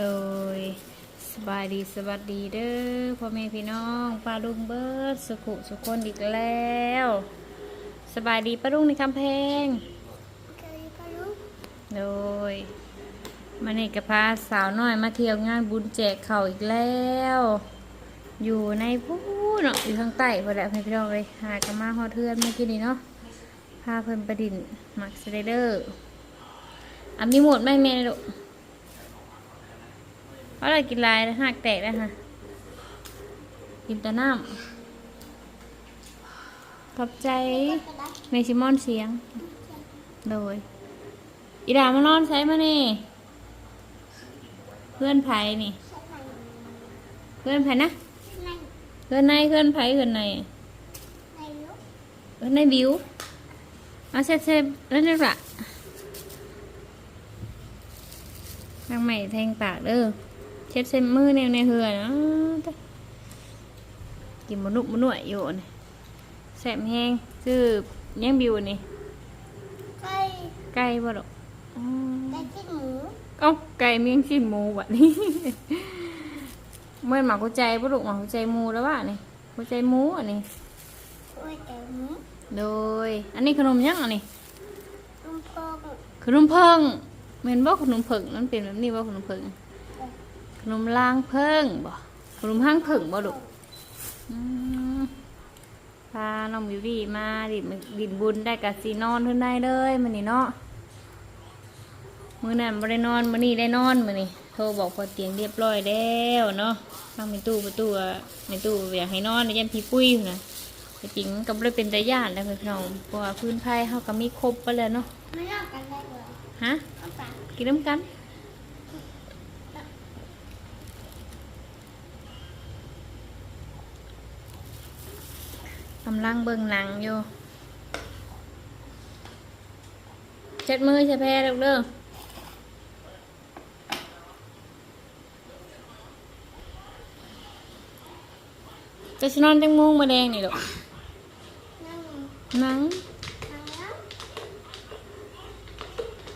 โดยสบายดีสวัสดีเด้อพ่อแม่พี่น้องป้าลุงเบิร์ดสุขุสุขคนอีกแล้ว สบายดีป้าลุงในคำแพงเคยปะลูกโดยมาเนกพาสาวน้อยมาเที่ยวงานบุญแจกเข่าวอีกแล้ว อยู่ในผู้เนาะอยู่ข้างใต้พอแหละพี่น้องเลยหากนมาฮอดเทือนเมื่อกี้นี้เนาะพาเพิ่นประดินมักสไลเดอร์อันนี้หมดไหมแม่ลูก เพราะอะไรกินลายหักแตกแล้วฮะกินแต่น้ำขอบใจก็ได้เมซิมอนเสียง โดย อีดามานอนใช้มานี่ เพื่อนไผ่นี่ เพื่อนไผ่นะ เพื่อนในเพื่อนไผ่เพื่อนในในเพื่อนในบิวเอาเซฟเซฟแล้วนี่ละทางใหม่แทงปากเด้อ เช็ดเส้นมือในในเหือนะตะกินมนุษย์มนุษย์อยู่นี่แสบแห้งซื้อยังบิวนี่ไก่ไก่บ่ดอกอ๋อไก่ที่หมูเอ้าไก่เมียงชิ้นหมูบะนี่เมื่อหมากุใจปะลูกหมากุใจหมูแล้ววะนี่กุใจหมูอันนี้กล้วยไก่หมูโดย อันนี้ขนมยังอันนี้ลุงพงขนมเพิงเมนบ่ขนมเพิงนั่นเป็นแบบนี้บ่ขนมเพิงข นมลางเพิงบ่ขนมห้างเพิงบ่ลูกอืมพาน้องบิวดี้มาดินดินบุญได้กับสีนอนขึ้นได้เลยมันนี่เนาะมื้อนั้นบ่ได้นอนมื้อนี้ได้นอนมื้อนี้โทรบอกพอเตียงเรียบร้อยแล้วเนาะทางในตู้ประตูอะในตู้อยากให้นอนในยันพี่ปุ้ยอยู่นะแต่จริงก็บ่ได้เป็นตาย่านแล้วพี่น้องเพราะว่าพื้นไผ่เฮาก็มีครบไปแล้วเนาะไม่เล่ากันได้เลยฮะเอาไปกินน้ำกัน กำลังเบิ่งหนังอยู่เช็ดมือใช่แพ้ลูกเด้อจะชนอนจังมุงมาแดงนี่ลูกนั่งหนังนั่งแล้ว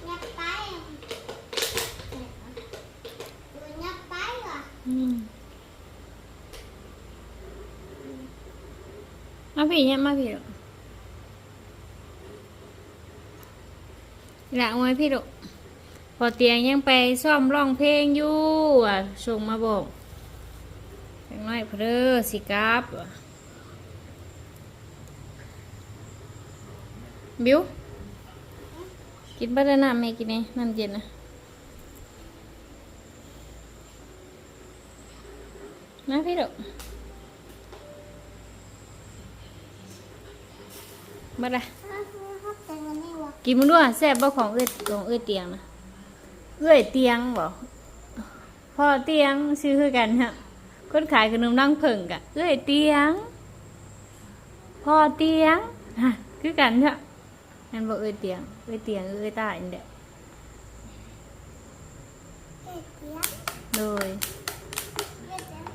ยักไปดูยักไปเหรอ อืมมา พี่ลูกหลังไว้พี่ลูกพอเตียงยังไปซ่อมร้องเพลงอยู่อะส่งมาบอกจังน้อยเพลอสิกราบบิวกินบัตรน้ำไหมกินนี่น้ำเย็นนะมาพี่ลูก บัตรอ้าวเขาเป็นกันนี่วะกินมึงด้วยแซ่บบ่ของเอื้อยของเอื้อยเตียงนะเอื้อยเตียงบ่พ่อเตียงชื่อคือกันฮะคนขายขนมนั่งเพิ่งกะเอื้อยเตียงพ่อเตียงฮะคือกันฮะนั่นบ่เอื้อยเตียงเอื้อยเตียงเอื้อยตาอันเดียเด็กเดียวโดยเด็กเดียว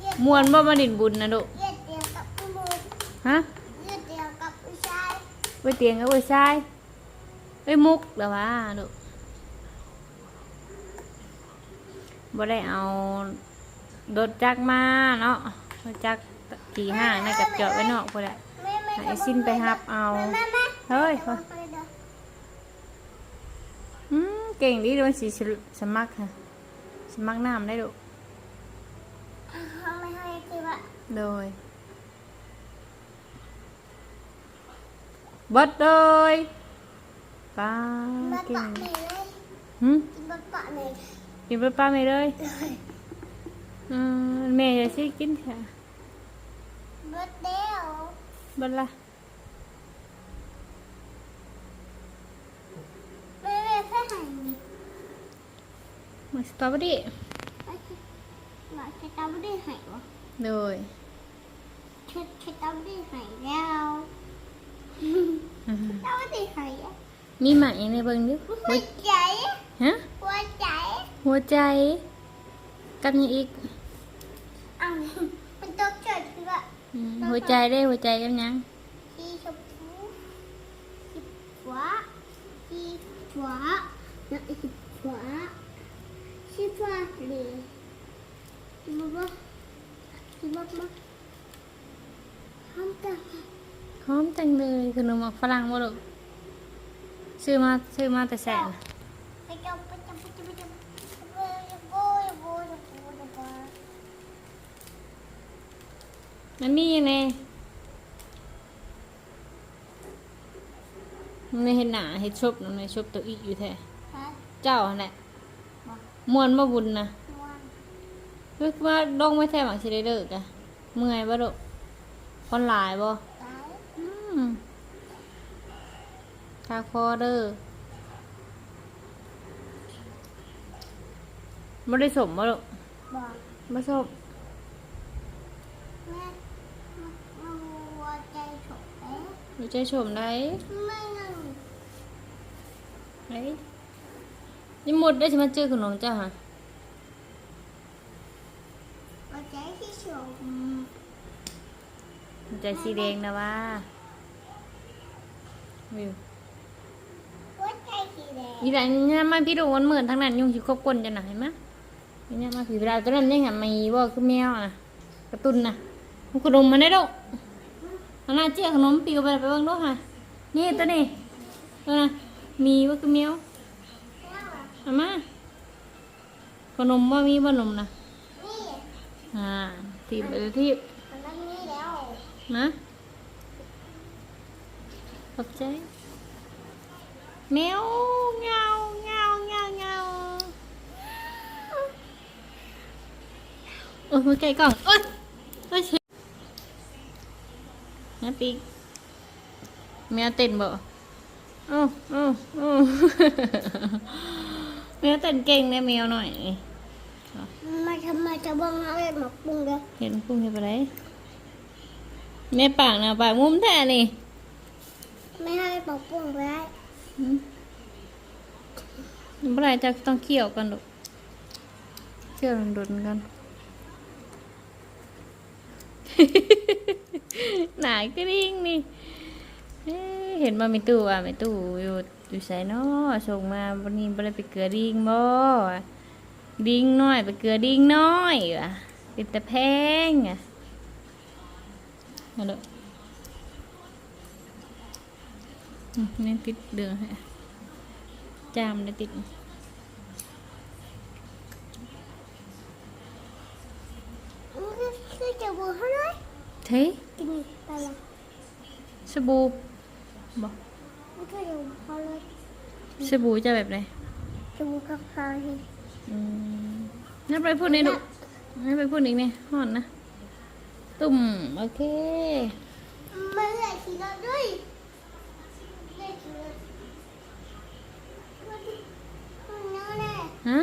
เด็กมวนบ่มาดินบุญนะดุเด็กเดียวกับผู้หมูฮะ เด็กเดียวกับผู้ชายเอื้อยเตียงกับเอื้อยชายเอ้ยมุกแล้วว่าดุบ่ได้เอารถจักรมาเนาะรถจักรขี่ห้างน่ากับจอดไว้นอกพุ่นแหละแม่แม่ให้ไอ้สิ้นไปฮับเอาแม่แม่เฮ้ยแม่ไปเด้ออืมเก่งดีโดนสีสมัครค่ะสมัครน้ำได้ดูเขาไม่ให้คือว่าโดย บัดเลยป้าบัดเก่ปะงเมย์เลยหืมกินบัดปะเมย์กินไปป้าไม่เลยเลยอืมแม่จะซื้อกินค่ะบัดเดียวบัดละแม่แม่แค่หันนี่มาสตรอเบอรี่หมาสตรอเบอรี่หายวะโดยชุดสตรอเบอรี่หายแล้วอื มสตรอเบอรี่หายแล้วมีไหมในเบิ่งดิหัวใจฮะ หัวใจหัวใจ กับยังอีกเอามันต้องเกิดขึ้นว่าอืมหัวใจได้หัวใจกันยังสีชมพูสีฟ้าสีฟ้าแล้วสีฟ้าสีฟ้าเลยมาบ้ามาบ้าทำกัน หอมจังเลยขนมหมกฝรั่งบ่ลูกซื้อมาซื้อมาแต่แสนไปจับไปจับไปจับไปจับไปจับโบยโบยโบยโบยมันมีไงมันไม่เห็นหนาเห็นชบมันไม่ชบตัวอีกอยู่แท้ฮะเจ้าหั่นแหละมวนมาบุญนะม่วนนึกว่าดองไม่แท้หมักสิได้เลิกอะเมื่อยบ่ลูกคนหลายบ่ ตาย อืมคาคอเด้อบ่ได้สมบ่ลูกบอกบ่สมแม่มันวัวใจฉกเอ๊ะหัวใจชมได้ไม่นั่นไอ้นี่หมดได้สิมาเจอขนมเจ้าฮะวัวใจที่ฉกหัวใจสีแดงนะว่าวิววัว ใจสีแดงอีแบบนี้มาพี่ดูวันเหมือนทั้งนั้นยุ่งสิครบกลจะไหนมะนี่มาผีเวลาตัวนั้นยังเห็นมีบ่คือแมวน่ะกระตุนน่ะมันขนมมาได้ดอกอันน่าเจี๊ยขนมปีกไปไปเบิ่งดูค่ะ นี่ตัวนี้ตัวน่ะมีบ่คือแมวเอามาขนมบ่มีบ่ขนมน่ะนี่อ่าทีบไปเลยทีบมันไม่มีแล้วนะขอบใจ แมวเงาเงาเงาเงาโอ้ยมาใกล้กล้องโอ้ยโอ้ยเช็ดนะปีกแมวเต้นบ่โอ้โอ้โอ้แมว เต้นเก่งเนี่ยแมวหน่อยมาทำไมจะบังอะไรหมกปุ้งเด้อเห็นพุ่งเห็นไปไหนแม่ปากนะปากมุมแท้นี่ไม่ให้หมกปุ้งไว้อืมเมื่อไหรจะต้องเคี่ยวกันลูกเคี่ยวดุนๆกันหนายกริ่งนี่เอ๊ะเห็นมามีตู้อะมีตู้อยู่อยู่ใส่นอส่งมาวันนี้บ่ได้ไปเกลือดิ่งบ่ดิ่งน้อย ไปเกลือดิ่งน้อยว่ะเป็นตะแพงอะเอาลูอืม นี่ติดเดืองฮะจามได้ติดมันคือจะบูเขาเลยเฮ้ยกินไปละสบู่บ่มันคือจะบูเขาเลยสบู่จะแบบไหนจะบูข้างๆให้อืมนั่นไปพูดนี่ลูกนั่นไปพูดอีกนี่ห่อนนะ ตุ่ม โอเคไม่ได้ทีละด้วยได้ทีละคุณน้องแน่ ฮะ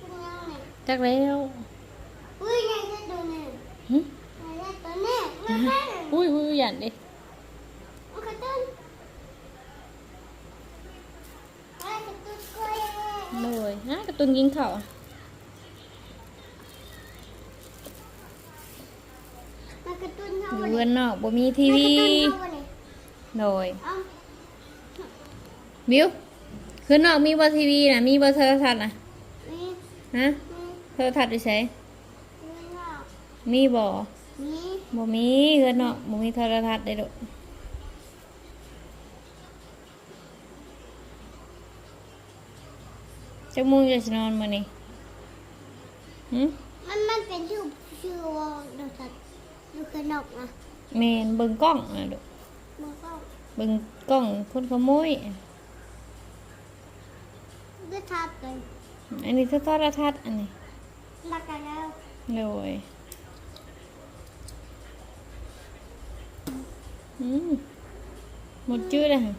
คุณน้องแน่จักแล้วอุ้ยนายจะดูเนี่ยหึนายจะตัวเนี่ยมาแค่อุ้ยอุ้ยหยันดิมันกระตุ้นไอ้กระตุ้นกล้วยเลยฮะกระตุนยิงเข่าอะมันกระตุ้นอเท่ายู่ไหร่เรือนนอกบ่มีทีวีมันกระตุ้นเท่าไหร่โดยเอ้าบิวคือนอกมีบ่ทีวีน่ะมีบ่โทรทัศน์น่ะนี่ ฮะนี่โทรทัศน์อยู่ไสนี่เนาะมีบ่นี่บ่มีเรือนนอกบ่มีโทรทัศน์ได้ดอกจักโมุงจะสินอนมื้อนี้หึมันมันเป็นชื่อชื่อว่าเดยวสัตว์ดูกระนกนะแม่นเบิ่งกล้องน่ะดอกมันก็เบิ่งกล้องคนขโมยก็ทับเลย อันนี้โทรทัศน์อันนี้รักกันแล้วเลยอืมหมดจื้อเลยฮะ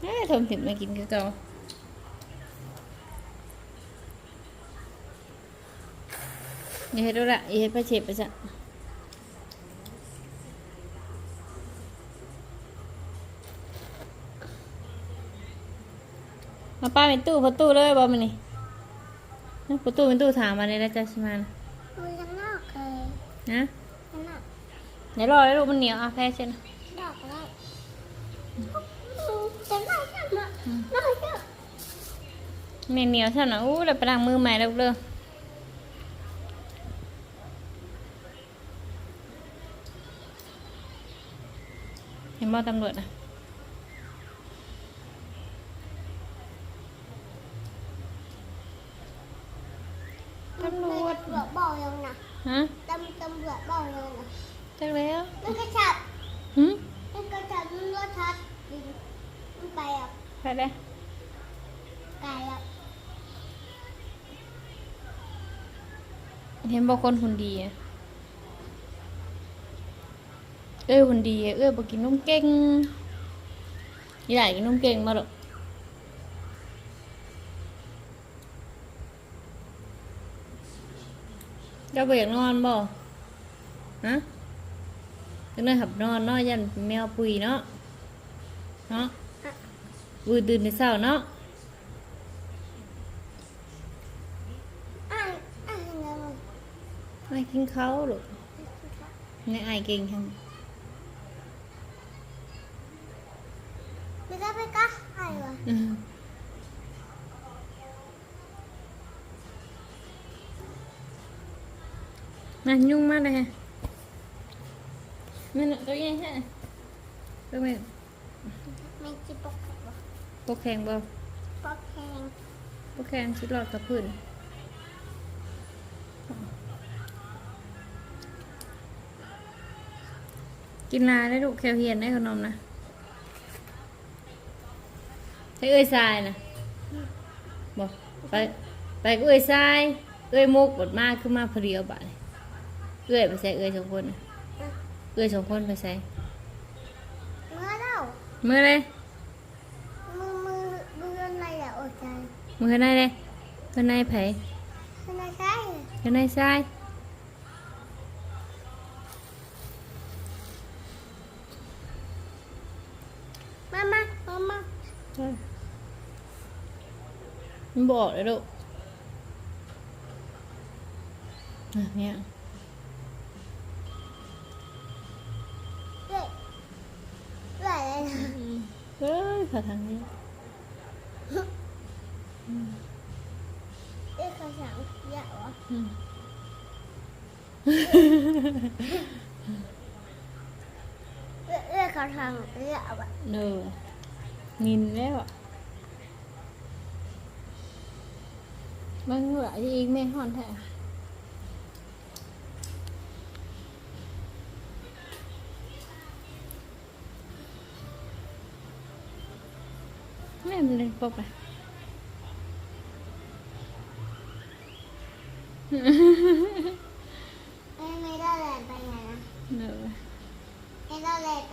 เอ้ยทมถิ่มมากินคือเก่าอย่าเฮ็ดเอาละอย่าเฮ็ดไปเฉบไปซะ มาป้าเป็นตู้ประตูเลยบ่มันนี่นะประตูเป็นตู้ถามมาเลยแล้วจ้ะใช่ไหมนะมือข้างนอกนะนั่นน่ะเดี๋ยวรอให้ลูกมันเหนียวอะแพ้เช่นดอกอะไรจะได้ใช่ไหมได้ใช่เหนียวเหนียวใช่ไหมอู้เดี๋ยวไปล้างมือใหม่แล้วเด้อเห็นบ่ตำรวจนะ ตำรวจบอกยังนะ ฮะตำตำรวจบอกยังนะจักแล้วมันกระชับหึมันกระชับมันรถชัดดินมันไปอะไปเลยไกลอะเห็นบอกคนหุ่นดีอะเอ้ยหุ่นดีอะเอ้ยบอกกินนมเก่งยี่หลายกินนมเก่งมาหรอก เจ้าไปอยากนอนบ่ฮะจังได้หับนอนเนาะยันแมวปุยเนาะเนาะปุยตื่นในเช้าเนาะอ่านอ่านยังไงมันไม่กินข้าวหรอกในไอายเก่งทั้งไม่ได้ไปกะอะไรวะ มน่ะยุ่งมากเลยฮะมันตัวใหญ่ใช่ตัวแม่ไม่จิปกวะปกแข็งบ่ปกแข็งปกแข็งชิดหลอดกับพื้นกินลาได้ลูกแคลเฮียนได้ขนมนะให้เอ้ยทรายนะบอกไปไปกับเอ้ยทรายเอ้ยมุกบดมากขึ้นมาพอดีเอาบาดนี้ เอ้ยไปใส่เอ้ยสองคนน่ะเอ้ยสองคนไปใส่เมื่อเล่ามือเลยมือมือมืออะไรอะโอ้ใจมือข้างในเลยข้างในไผทำไมใช่ข้างในทรายมามามามามันบอกเลยลูกอะเนี่ย เด็กไหลเลยนะ เฮ้ยผ่าทางนี้เด็กเขาสั่งเยอะวะอืมเด็กเด็กเขาสั่งเยอะวะเนอนินแล้วอะมันเหลืออีกแม่ห่อนแท้ แม่มันเลยปกไปเอ้ยไม่ได้เลยไปไหนนะเนอไม่ได้เลยไป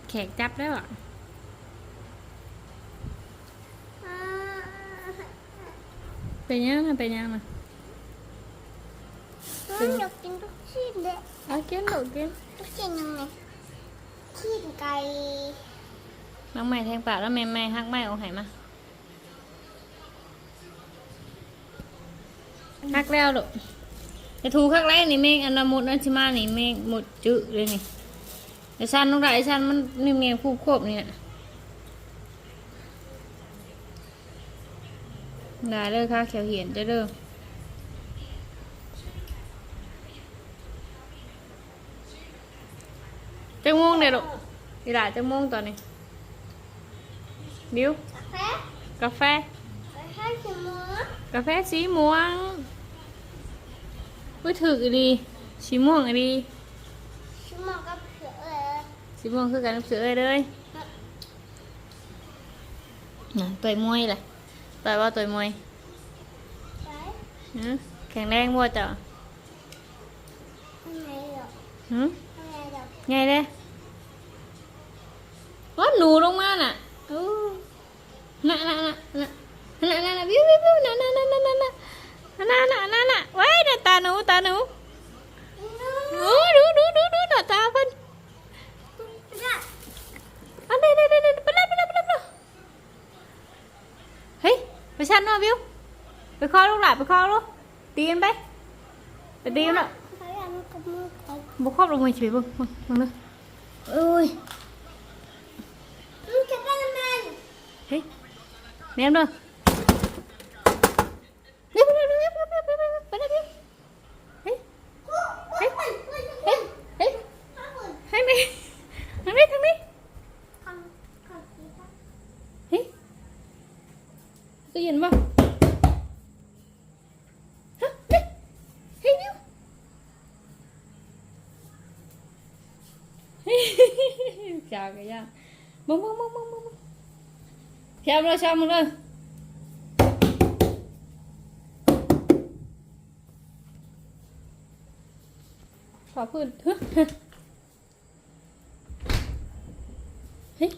แต่บิวเต้นลูกบิวเต้นคือเอ้ยมึงดูได้ปะดูยึดไม่เอ้ยเห็นอ๋อขากะดีนี่ทีมชารุงเบิดแหละที่เอาต้นไม้ชารุเอ้ยเบียดเด้โดยลูกว้ากว่ายังพ่อแม่พี่น้องเอ้ยเพื่อนเพื่อนตายแล้วเข้าใจแล้วตายจูจับบ่แขกจับแล้วอะอ่าเป็นยังนะเป็นยังนะเพื่อนอยากกินทุกชิ้นเลยเอากินลูกกินทุกชิ้นยังไงชิ้นไก่น้องใหม่แทงปากแล้วแม่แม่ฮักไม้เอาไหมาฮักแล้วลูกจะถูกฮักไรนี่เมงอันนนหมดอันชิมานี่เมงหมดจืดเลยนี่ ไอ้ชันน้องได้ไอ้ชันมันนิ่มเนียนคู่ควบนี่น่ะได้เลยค่ะเขียวเหียนจะเด้อจังม่วงเดี๋ยวลูกอีหล่าจังม่วงตอนนี้บิวกาแฟ กาแฟกาแฟสีม่วงกาแฟสีม่วงอุ้ยถึกอีดีสีม่วงอีดี ชิมองกับเสือเออ สีม่วงคือกันกับเสือเอ้ยเลยน่ะต่อยมวยเลยต่อยว่าต่อยมวยไปหือแข็งแรงบ่จ้ะข้างในหรอหือข้างในหรอไงเด้ว่าหนูลงมาน่ะอู้น่ะน่ะน่ะน่ะน่ะน่ะน่ะวิววิววิวน่ะน่ะน่ะน่ะน่ะน่ะน่ะน่ะน่ะน่ะไว้น่ะตาหนูตาหนูโอ้ดูดูดูดูน่ะตาเพิ่น อันนี้นี่นี่นี่ไปเลยไปเลยไปเลยไปเลยเฮ้ยไปชันเนาะวิวไปคอลูกหลานไปคอลูกตีกันไปไปตีกันเนาะเขาอยากมันกับมือเขาบุกครอบลงมาเฉยเบิ่งเบิ่งเบิ่งเด้อเอ้ยมันจะเป็นมันเฮ้ยแม่มเยากมึงมึงมึงมึงมึงมึงแคบเลยชอบมึงเลยขอพื้นเฮ้ย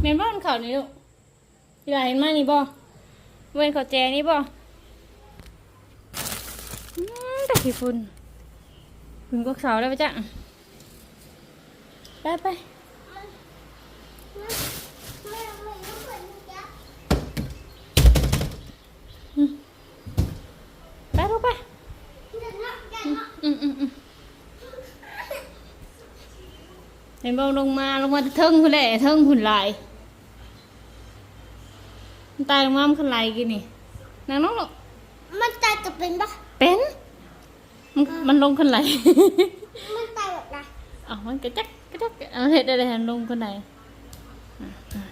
เมนบ้านเขานี่ลูกพี่ลาเห็นไหมนี่บ่เว้นเขาแจนี่บ่อืมต่ขี้ฝุ่นฝุ่นก็เสาได้วไปจ๊ะ ไปไปมันมันมันไม่รู้เหมือนกันไปลูกไปเดี๋ยวนะเดี๋ยวนะอืมอืมอืมเห็นบ่ลงมาลงมาเทิงหุ่นแหละเทิงหุ่นลายมันตายลงมามันขึ้นลายกินนี่นางน้องลูกมันตายกับเป็นปะเป็นมันมันลงขึ้นไหลมันตายแบบไหนอ๋อมันกระจักกระจัก เอาเห็ดอะไรหันลงขึ้นไหลอะอะ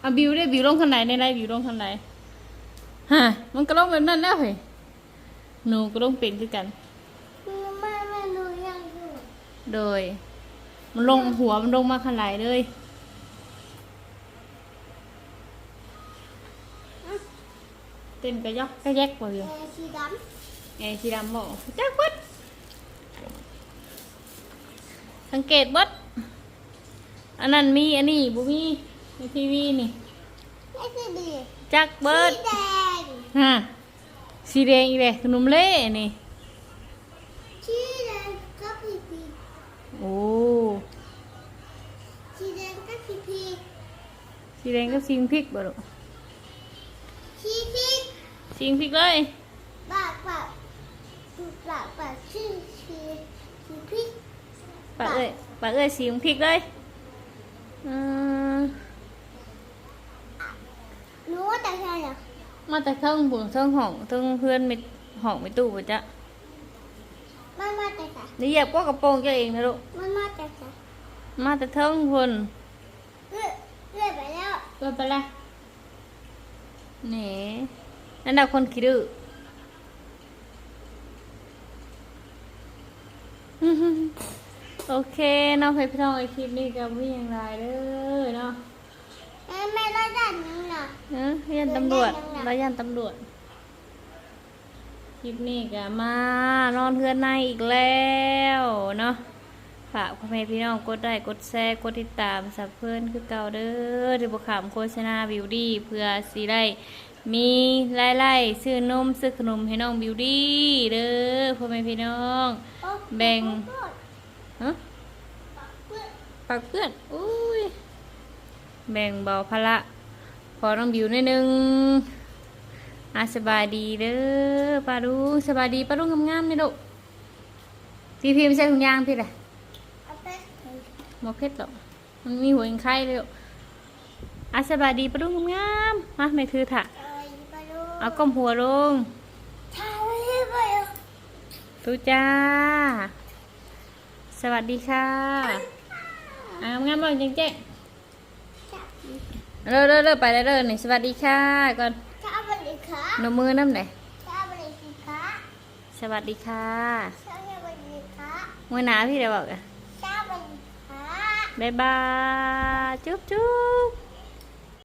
เอาบิวได้บิวลงขึ้นไหลในไรบิวลงขึ้นไหลฮะมันก็ลงแบบนั้นแล้วเฮ้ยหนูก็ลงเป็นคือกันไม่ไม่รู้ยังอยู่โดย มันลงหัวมันลงมาขึ้นไหลเลยเต้นกระยอกกระแยกบ่อยู่เออสีดไอ้สีดำบอกจักเบดสังเกตเบด อันนั้นมีอันนี้บุมีในทีวีนี่ำไม่ใช่ดีจักเบิดสีแดงฮะสีแดงอีกเลยขนมเล่นี่สีแดงก็พีพีโอ้สีแดงก็พีพีสีแดงก็ซิงพริกบ่ลูกสีพีซิงพริกเลยปากปากปากปากชื่อสีสีพีปากเอ้ยปากเอ้ยซิงพริกเลย อืมรู้ว่าแต่ใช่เหรอมาแต่เทิงบุญเทิงห้องเทิงเพื่อนไม่ห้องไม่ตู้บ่จ๊ะมันมาแต่ใส่นี่เหยียบก็กระโปรงเจ้าเองนะลูกมันมาแต่ใส่มาแต่เทิงพุ่นเลื่อยเลื่อยไปแล้วเปิดไปเลยนี่นั่นดาคนคิดดื้ออื้อหือ โอเคเน้องเพชรพี่น้องไอคลิปนี้ก็มีอย่างไรเด้อเนาะแม่ไม่ได้ด้านนี้นะเออยันตำรวจเดินได้ยังไงเรายันตำรวจคลิปนี้ก็มานอนเพื่อนในอีกแล้วเนาะฝากพ่อแม่พี่น้องกดได้กดแชร์กดติดตามสับเพื่อนคือเก่าเด้อที่บุขามโฆษณาบิวดี้เพื่อสิได้มีไล่ไล่ๆซื้อนมซื้อขนมให้น้องบิวดี้เด้อพ่อแม่พี่น้องโอ้แบ่ง โทษ ฮะ เพื่อน ปากเพื่อนอุ้ยแบ่งเบาภาระพอน้องบิวนิดนึงอาสบายดีเด้อปลาดูสบายดีปลาดูงามๆนี่ลูกพี่พิมใส่ถุงยางพี่แหละไปหมอเพชรหรอกมันมีหัวยังไข่เลยลูกอาสบายดีปลาดูงามๆมาไม่ถือถะเอาก้มหัวลงถ่ายไว้ให้ไปอะทุจ้า สวัสดีค่ะ อ่างามๆบอกจริงๆจับเริ่มเริ่มเริ่มไปแล้วเริ่มนี่สวัสดีค่ะก่อนจะเอาไปเลยค่ะหนมมือน้ำไหนเสวัสดีค่ะสวัสดีค่ะมื่อหนาพี่เดี๋ยวบอกอะสวัสดีค่ะบ๊ายบายจุ๊บจุ๊บ